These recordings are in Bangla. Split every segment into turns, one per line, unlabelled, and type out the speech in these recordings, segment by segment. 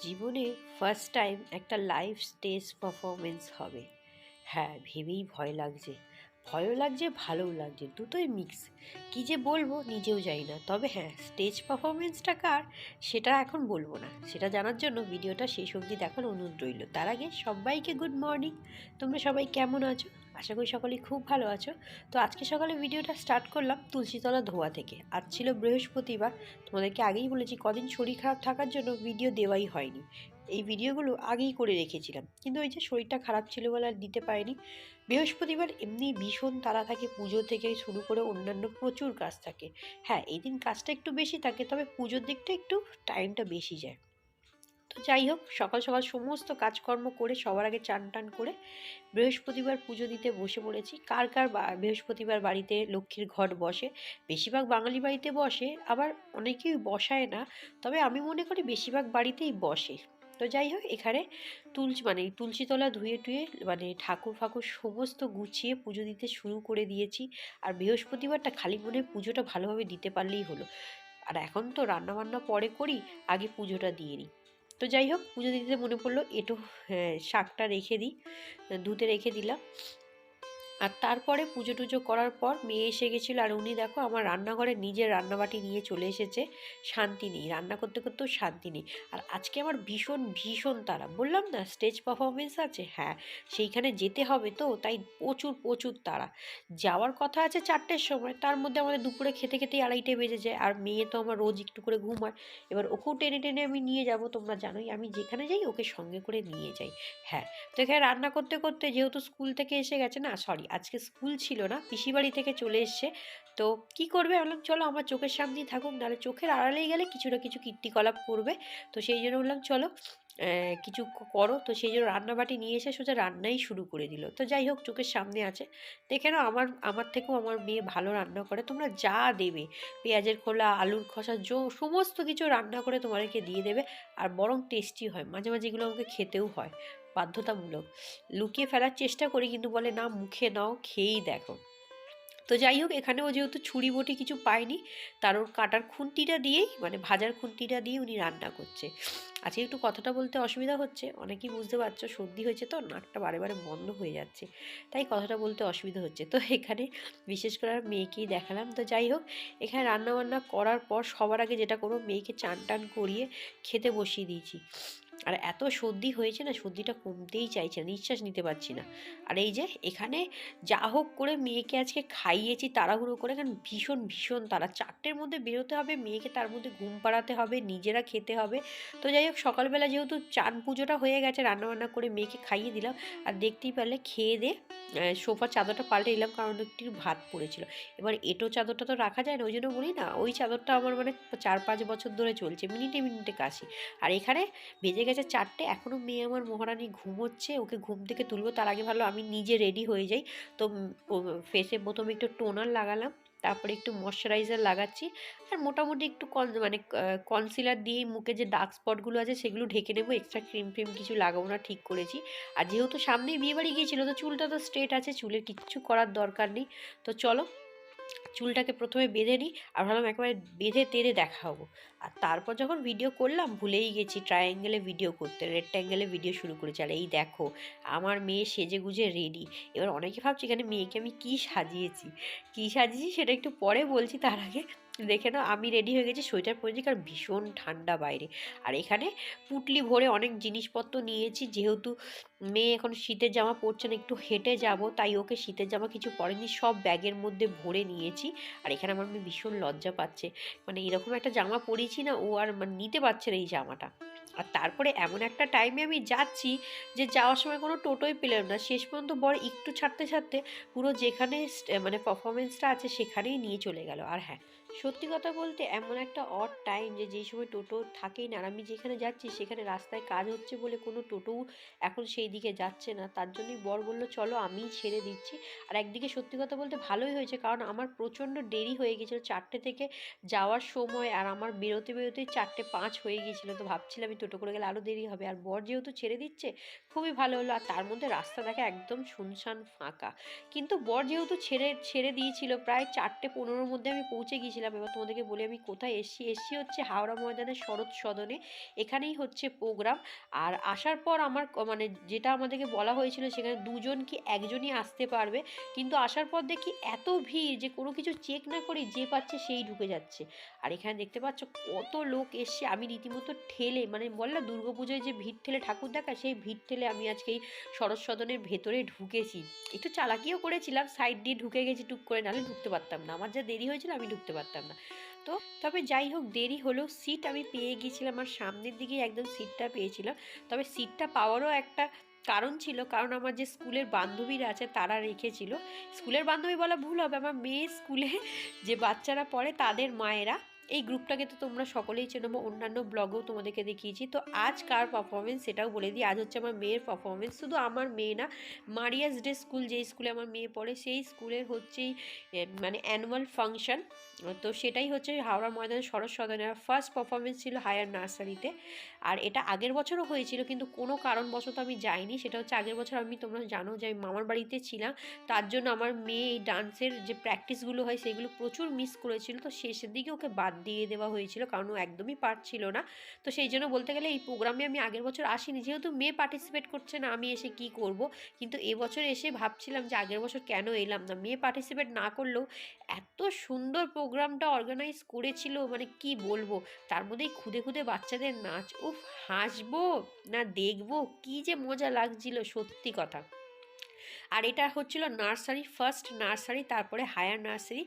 জীবনে ফার্স্ট টাইম একটা লাইভ স্টেজ পারফরমেন্স হবে। হ্যাঁ ভেবেই ভয় লাগছে। ভয়ও লাগছে, ভালোও লাগছে, দুটোই মিক্স কী যে বলব, নিজেও জানি না। তবে হ্যাঁ স্টেজ পারফরমেন্সটা কার, সেটা এখন বলব না। সেটা জানার জন্য ভিডিওটা শেষ অবধি দেখার অনুরোধ রইল। তার আগে সবাইকে গুড মর্নিং তোমরা সবাই কেমন আছো? আশা করি সকলেই খুব ভালো আছো। তো আজকে সকালে ভিডিওটা স্টার্ট করলাম তুলসীতলা ধোয়া থেকে। আজ ছিল বৃহস্পতিবার। তোমাদেরকে আগেই বলেছি, কদিন শরীর খারাপ থাকার জন্য ভিডিও দেওয়াই হয়নি। এই ভিডিওগুলো আগেই করে রেখেছিলাম। কিন্তু ওই যে শরীরটা খারাপ ছিল বলে আর দিতে পারিনি। বৃহস্পতিবার এমনি ভীষণ তারা থাকে, পুজো থেকে শুরু করে অন্যান্য প্রচুর কাজ থাকে। হ্যাঁ এই দিন কাজটা একটু বেশি থাকে, তবে পুজোর দিকটা একটু টাইমটা বেশি যায়। তো যাই হোক, সকাল সকাল সমস্ত কাজকর্ম করে সবার আগে চান টান করে বৃহস্পতিবার পুজো দিতে বসে পড়েছি। কার কার বৃহস্পতিবার বাড়িতে লক্ষ্মীর ঘট বসে? বেশিরভাগ বাঙালি বাড়িতে বসে, আবার অনেকেই বসায় না। তবে আমি মনে করি বেশিরভাগ বাড়িতেই বসে। তো যাই হোক এখানে তুলসী মানে তুলসী তলা ধুয়ে টুয়ে মানে ঠাকুর ফাকুর সমস্ত গুছিয়ে পুজো দিতে শুরু করে দিয়েছি। আর বৃহস্পতিবারটা খালি মনে পুজোটা ভালোভাবে দিতে পারলেই হলো। আর এখন তো রান্না বান্না পরে করি আগে পুজোটা দিয়ে নিই। তো যাই হোক পুজো দিতে মনে পড়ল এটো হ্যাঁ, শাকটা রেখে দিই ধুতে রেখে দিলাম। আর তারপরে পুজো টুজো করার পর মেয়ে এসে গেছিল আর উনি দেখো আমার রান্নাঘরে নিজের রান্নাবাটি নিয়ে চলে এসেছে। শান্তি নেই, রান্না করতে করতেও শান্তি নেই। আর আজকে আমার ভীষণ ভীষণ তারা বললাম না, স্টেজ পারফরমেন্স আছে? হ্যাঁ সেইখানে যেতে হবে তো, তাই প্রচুর প্রচুর তারা যাওয়ার কথা আছে চারটের সময়, তার মধ্যে আমাদের দুপুরে খেতে খেতেই আড়াইটে বেজে যায়। আর মেয়ে তো আমার রোজ একটু করে ঘুমায়। এবার ওকেও টেনে টেনে আমি নিয়ে যাব, তোমরা জানোই, আমি যেখানে যাই ওকে সঙ্গে করে নিয়ে যাই। হ্যাঁ তো এখানে রান্না করতে করতে যেহেতু স্কুল থেকে এসে গেছে না সরি আজকে স্কুল ছিল না, পিসি বাড়ি থেকে চলে এসছে। তো কি করবে? বললাম, চলো আমার চোখের সামনেই থাকুক, নাহলে চোখের আড়ালেই গেলে কিছু না কিছু কীর্তিকলাপ করবে। তো সেই জন্য বললাম, চলো কিছু করো। তো সেই জন্য রান্নাবাটি নিয়ে এসে সোজা রান্নাই শুরু করে দিল। তো যাই হোক, চোখের সামনে আছে। দেখে নাও, আমার আমার থেকেও আমার মেয়ে ভালো রান্না করে। তোমরা যা দেবে, পেঁয়াজের খোলা, আলুর খোসা জো সমস্ত কিছু রান্না করে তোমাদেরকে দিয়ে দেবে। আর বরং টেস্টি হয়। মাঝে মাঝে এগুলো আমাকে খেতেও হয়। বাধ্যতামূলক। লুকিয়ে ফেলার চেষ্টা করি কিন্তু বলে, না, মুখে নাও, খেয়েই দেখো। তো যাই হোক, এখানেও যেহেতু ছুরি বটি কিছু পায়নি তার ওর কাটার খুন্তিটা দিয়েই মানে ভাজার খুন্তিটা দিয়ে উনি রান্না করছে। আজকে একটু কথাটা বলতে অসুবিধা হচ্ছে, অনেকেই বুঝতে পারছ, সর্দি হয়েছে তো, নাকটা বারে বারে বন্ধ হয়ে যাচ্ছে, তাই কথাটা বলতে অসুবিধা হচ্ছে। তো এখানে বিশেষ করে আর মেয়েকেই দেখালাম। তো যাই হোক, এখানে রান্না বান্না করার পর সবার আগে যেটা করব, মেয়েকে চান টান করিয়ে খেতে বসিয়ে দিয়েছি। আর এত সর্দি হয়েছে না, সর্দিটা কমতেই চাইছে না, নিঃশ্বাস নিতে পারছি না। আর এই যে এখানে যা হোক করে মেয়েকে আজকে খাইয়েছি তাড়াহুড়ো করে, কারণ ভীষণ ভীষণ তারা চারটের মধ্যে বেরোতে হবে, মেয়েকে তার মধ্যে ঘুম পাড়াতে হবে, নিজেরা খেতে হবে। তো যাই হোক, সকালবেলা যেহেতু চান পুজোটা হয়ে গেছে, রান্নাবান্না করে মেয়েকে খাইয়ে দিলাম। আর দেখতেই পারলে খেয়ে দিয়ে সোফার চাদরটা পাল্টে দিলাম কারণ একটু ভাত পড়েছিল। এবার এটো চাদরটা তো রাখা যায় না, ওই জন্য বলি না, ওই চাদরটা আমার মানে চার পাঁচ বছর ধরে চলছে, মিনিটে মিনিটে কাশি। আর এখানে বেজে গেছে চারটে এখনও মেয়ে আমার মহারানী ঘুমোচ্ছে, ওকে ঘুম থেকে তুলবো, তার আগে ভালো আমি নিজে রেডি হয়ে যাই। তো ফেসে প্রথমে একটু টোনার লাগালাম, তারপরে একটু ময়শ্চারাইজার লাগাচ্ছি, আর মোটামুটি একটু কন মানে কনসিলার দিয়ে মুখে যে ডার্ক স্পটগুলো আছে সেগুলো ঢেকে নেব এক্সট্রা ক্রিম ফ্রিম কিছু লাগাবো না, ঠিক করেছি। আর যেহেতু সামনেই বিয়েবাড়ি গিয়েছিল, তো চুলটা তো স্ট্রেট আছে চুলের কিচ্ছু করার দরকার নেই। তো চলো চুলটাকে প্রথমে বেঁধে নিই আর ভাবলাম একেবারে বেঁধে তেড়ে দেখাবো। আর তারপর যখন ভিডিও করলাম, ভুলেই গেছি ট্রায়াঙ্গেলে ভিডিও করতে রেক্ট্যাঙ্গেলে ভিডিও শুরু করেছি। আর এই দেখো, আমার মেয়ে সেজে গুজে রেডি এবার অনেকে ভাবছি এখানে মেয়েকে আমি কী সাজিয়েছি? কী সাজিয়েছি সেটা একটু পরে বলছি, তার আগে দেখে নাও, আমি রেডি হয়ে গেছি সোয়েটার পরেছি কারণ ভীষণ ঠান্ডা বাইরে। আর এখানে পুটলি ভরে অনেক জিনিসপত্র নিয়েছি, যেহেতু মেয়ে এখন শীতের জামা পরছে না, একটু হেঁটে যাব, তাই ওকে শীতের জামা কিছু পরেনি, সব ব্যাগের মধ্যে ভরে নিয়েছি। আর এখানে আমার মেয়ে ভীষণ লজ্জা পাচ্ছে। মানে এরকম একটা জামা পরেছি না, ও আর মানে নিতে পারছে না এই জামাটা। আর তারপরে এমন একটা টাইমে আমি যাচ্ছি যে যাওয়ার সময় কোনো টোটোই পেলাম না। শেষ পর্যন্ত বর একটু ছাড়তে ছাড়তে পুরো যেখানে মানে পারফরমেন্সটা আছে সেখানেই নিয়ে চলে গেল। আর হ্যাঁ সত্যি কথা বলতে এমন একটা অড টাইম যে, যেই সময় টোটো থাকেই না আর আমি যেখানে যাচ্ছি সেখানে রাস্তায় কাজ হচ্ছে বলে কোনো টোটোও এখন সেই দিকে যাচ্ছে না। তার জন্যই বর বলল, চলো আমিই ছেড়ে দিচ্ছি। আর একদিকে সত্যি কথা বলতে ভালোই হয়েছে কারণ আমার প্রচণ্ড দেরি হয়ে গেছিল চারটে থেকে যাওয়ার সময় আর আমার বেরোতে, বেরোতেই চারটে পাঁচ হয়ে গিয়েছিল তো ভাবছিলাম আমি টোটো করে গেলে আরও দেরি হবে। আর বর যেহেতু ছেড়ে দিচ্ছে, খুবই ভালো হলো। আর তার মধ্যে রাস্তা দেখে একদম শুনশান ফাঁকা। কিন্তু বর যেহেতু ছেড়ে ছেড়ে দিয়েছিল, প্রায় চারটে পনেরোর মধ্যে আমি পৌঁছে গিয়েছিলাম এবার তোমাদেরকে বলি আমি কোথায় এসেছি। এসেছি হচ্ছে হাওড়া ময়দানের শরৎ সদনে। এখানেই হচ্ছে প্রোগ্রাম। আর আসার পর আমার মানে যেটা আমাদেরকে বলা হয়েছিল সেখানে দুজন কি একজনই আসতে পারবে। কিন্তু আসার পর দেখি এত ভিড় যে কোনো কিছু চেক না করে যে পাচ্ছে সেই ঢুকে যাচ্ছে। আর এখানে দেখতে পাচ্ছ কত লোক এসছে। আমি রীতিমতো ঠেলে মানে বল না দুর্গাপুজোয় যে ভিড় ঠেলে ঠাকুর দেখা সেই ভিড় ঠেলে আমি আজকে এই শরৎ সদনের ভেতরে ঢুকেছি। একটু চালাকিও করেছিলাম সাইড দিয়ে ঢুকে গেছি টুক করে, নাহলে ঢুকতে পারতাম না। আমার যা দেরি হয়েছিল আমি ঢুকতে পারতাম। না। তো তবে যাই হোক, দেরি হলেও সিট আমি পেয়ে গিয়েছিলাম আমার সামনের দিকে একদম সিটটা পেয়েছিলাম। তবে সিটটা পাওয়ারও একটা কারণ ছিল, কারণ আমার যে স্কুলের বান্ধবীরা আছে তারা রেখেছিল। স্কুলের বান্ধবী বলা ভুল হবে, আমার মেয়ে স্কুলে যে বাচ্চারা পড়ে তাদের মায়েরা, এই গ্রুপটাকে তো তোমরা সকলেই চেনো বা অন্যান্য ব্লগেও তোমাদেরকে দেখিয়েছি। তো আজ কার পারফরমেন্স সেটাও বলে দিই। আজ হচ্ছে আমার মেয়ের পারফরমেন্স শুধু আমার মেয়ে না, মারিয়াস ডে স্কুল, যেই স্কুলে আমার মেয়ে পড়ে, সেই স্কুলের হচ্ছেই মানে অ্যানুয়াল ফাংশন তো সেটাই হচ্ছে হাওড়া ময়দানের সরস সদনের ফার্স্ট পারফরমেন্স ছিল হায়ার নার্সারিতে। আর এটা আগের বছরও হয়েছিল, কিন্তু কোনো কারণবশত আমি যাইনি। সেটা হচ্ছে আগের বছর আমি, তোমরা জানো যে আমি মামার বাড়িতে ছিলাম। তার জন্য আমার মেয়ে এই ডান্সের যে প্র্যাকটিসগুলো হয়, সেগুলো প্রচুর মিস করেছিল। তো শেষের দিকে ওকে বাদ দিয়ে দেওয়া হয়েছিল, কারণ ও একদমই পারছিল না। তো সেই জন্য বলতে গেলে এই প্রোগ্রামে আমি আগের বছর আসিনি। যেহেতু মেয়ে পার্টিসিপেট করছে না, আমি এসে কি করব? কিন্তু এবছর এসে ভাবছিলাম যে আগের বছর কেন এলাম না? মেয়ে পার্টিসিপেট না করলেও এত সুন্দর প্রোগ্রামটা অর্গানাইজ করেছিল মানে কি বলব? তার মধ্যেই খুদে খুদে বাচ্চাদের নাচ, উফ, হাসবো না দেখব, কি যে মজা লাগছিল, সত্যি কথা। আর এটা হচ্ছিল নার্সারি ফার্স্ট নার্সারি, তারপরে হায়ার নার্সারি।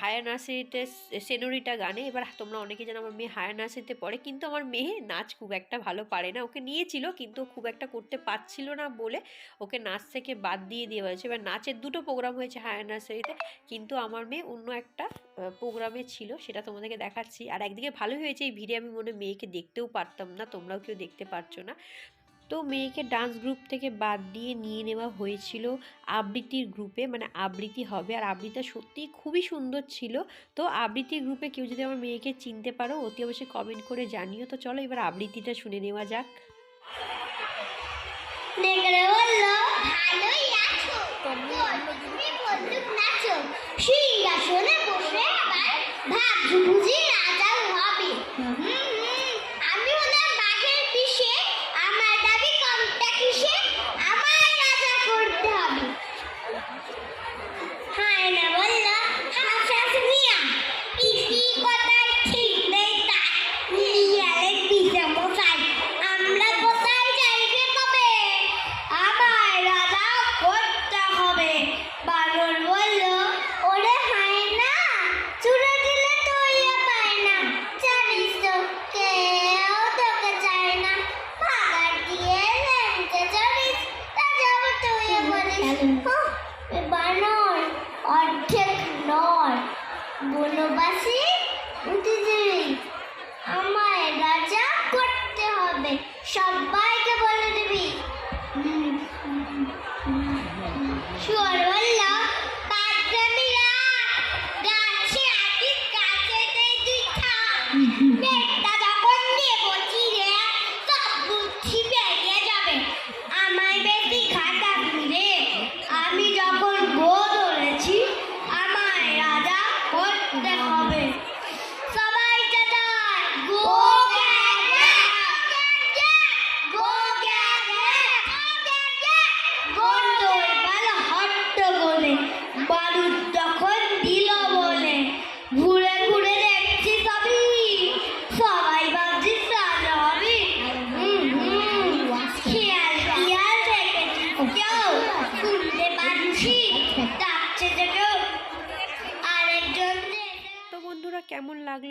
হায়ার নার্সারিতে সেনোরিটা গানে, এবার তোমরা অনেকে জানো আমার মেয়ে হায়ার নার্সারিতে পড়ে, কিন্তু আমার মেয়ে নাচ খুব একটা ভালো পারে না। ওকে নিয়েছিল, কিন্তু খুব একটা করতে পারছিল না বলে ওকে নাচ থেকে বাদ দিয়ে দেওয়া হয়েছে। এবার নাচের দুটো প্রোগ্রাম হয়েছে হায়ার নার্সারিতে, কিন্তু আমার মেয়ে অন্য একটা প্রোগ্রামে ছিল, সেটা তোমাদেরকে দেখাচ্ছি। আর একদিকে ভালোই হয়েছে এই ভিড়ে আমি মনে মেয়েকে দেখতেও পারতাম না, তোমরাও কেউ দেখতে পারছ না। তো মেয়েকে ডান্স গ্রুপ থেকে বাদ দিয়ে নিয়ে নেওয়া হয়েছিল আবৃত্তির গ্রুপে মানে আবৃত্তি হবে। আর আবৃত্তিটা সত্যিই খুবই সুন্দর ছিল। তো আবৃত্তির গ্রুপে কেউ যদি আমার মেয়েকে চিনতে পারো, অতি অবশ্যই কমেন্ট করে জানিও। তো চলো এবার আবৃত্তিটা শুনে নেওয়া যাক।
বসে আবার ভাবছ বুঝি রাজা হবে।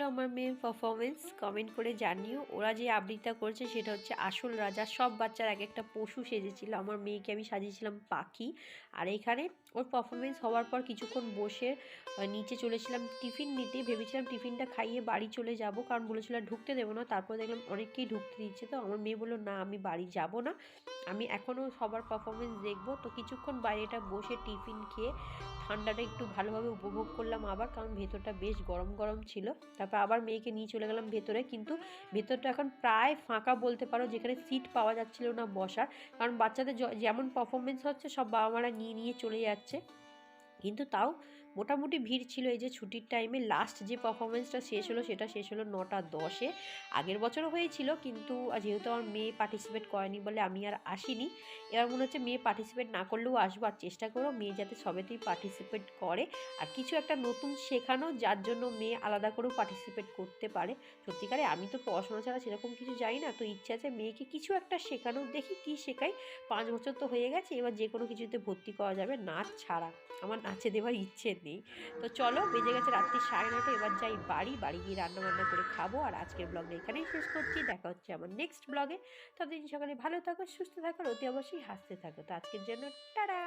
লাগল আমার মেয়ের পারফরমেন্স কমেন্ট করে জানিও। ওরা যে আবৃত্তি করছে সেটা হচ্ছে আসল রাজা। সব বাচ্চার এক একটা পশু সেজেছিল। আমার মেয়েকে আমি সাজিয়েছিলাম পাখি। আর এখানে ওর পারফরমেন্স হওয়ার পর কিছুক্ষণ বসে নিচে চলেছিলাম টিফিন নিতে। ভেবেছিলাম টিফিনটা খাইয়ে বাড়ি চলে যাব। কারণ বলেছিল ঢুকতে দেবো না। তারপর দেখলাম অনেককেই ঢুকতে দিচ্ছে। তো আমার মেয়ে বলল, না, আমি বাড়ি যাব না। আমি এখনও সবার পারফরমেন্স দেখব। তো কিছুক্ষণ বাইরেটা বসে টিফিন খেয়ে ঠান্ডাটা একটু ভালোভাবে উপভোগ করলাম আবার। কারণ ভেতরটা বেশ গরম গরম ছিল। তারপর আবার মেয়েকে নিয়ে চলে গেলাম ভেতরে। কিন্তু ভেতরটা এখন প্রায় ফাঁকা বলতে পারো, যেখানে সিট পাওয়া যাচ্ছিল না বসার। কারণ বাচ্চাদের যেমন পারফরমেন্স হচ্ছে, সব বাবা মারা নিয়ে নিয়ে চলে যাচ্ছে। কিন্তু তাও মোটামুটি ভিড় ছিল এই যে ছুটির টাইমে লাস্ট যে পারফরমেন্সটা শেষ হলো, সেটা শেষ হলো নটা দশে। আগের বছরও হয়েছিল, কিন্তু যেহেতু আমার মেয়ে পার্টিসিপেট করেনি বলে আমি আর আসিনি, এবার মনে হচ্ছে মেয়ে পার্টিসিপেট না করলেও আসব। আর চেষ্টা করো মেয়ে যাতে সবেতেই পার্টিসিপেট করে। আর কিছু একটা নতুন শেখানো, যার জন্য মেয়ে আলাদা করেও পার্টিসিপেট করতে পারে। সত্যিকারে আমি তো পড়াশোনা ছাড়া সেরকম কিছু জানি না। তো ইচ্ছা আছে মেয়েকে কিছু একটা শেখানো, দেখি কি শেখাই। পাঁচ বছর তো হয়ে গেছে, এবার যে কোনো কিছুতে ভর্তি করা যাবে, নাচ ছাড়া। আমার নাচে দেওয়ার ইচ্ছে নেই। তো চলো, বেজে গেছে রাত্রি সাড়ে নটা এবার যাই বাড়ি। বাড়ি গিয়ে রান্না বান্না করে খাব আর আজকের ব্লগটা এখানেই শেষ করছি। দেখা হচ্ছে আমার নেক্সট ব্লগে। ততদিন সকালে ভালো থাকো, সুস্থ থাকো অতি অবশ্যই হাসতে থাকো। তো আজকের জন্য, টাটা!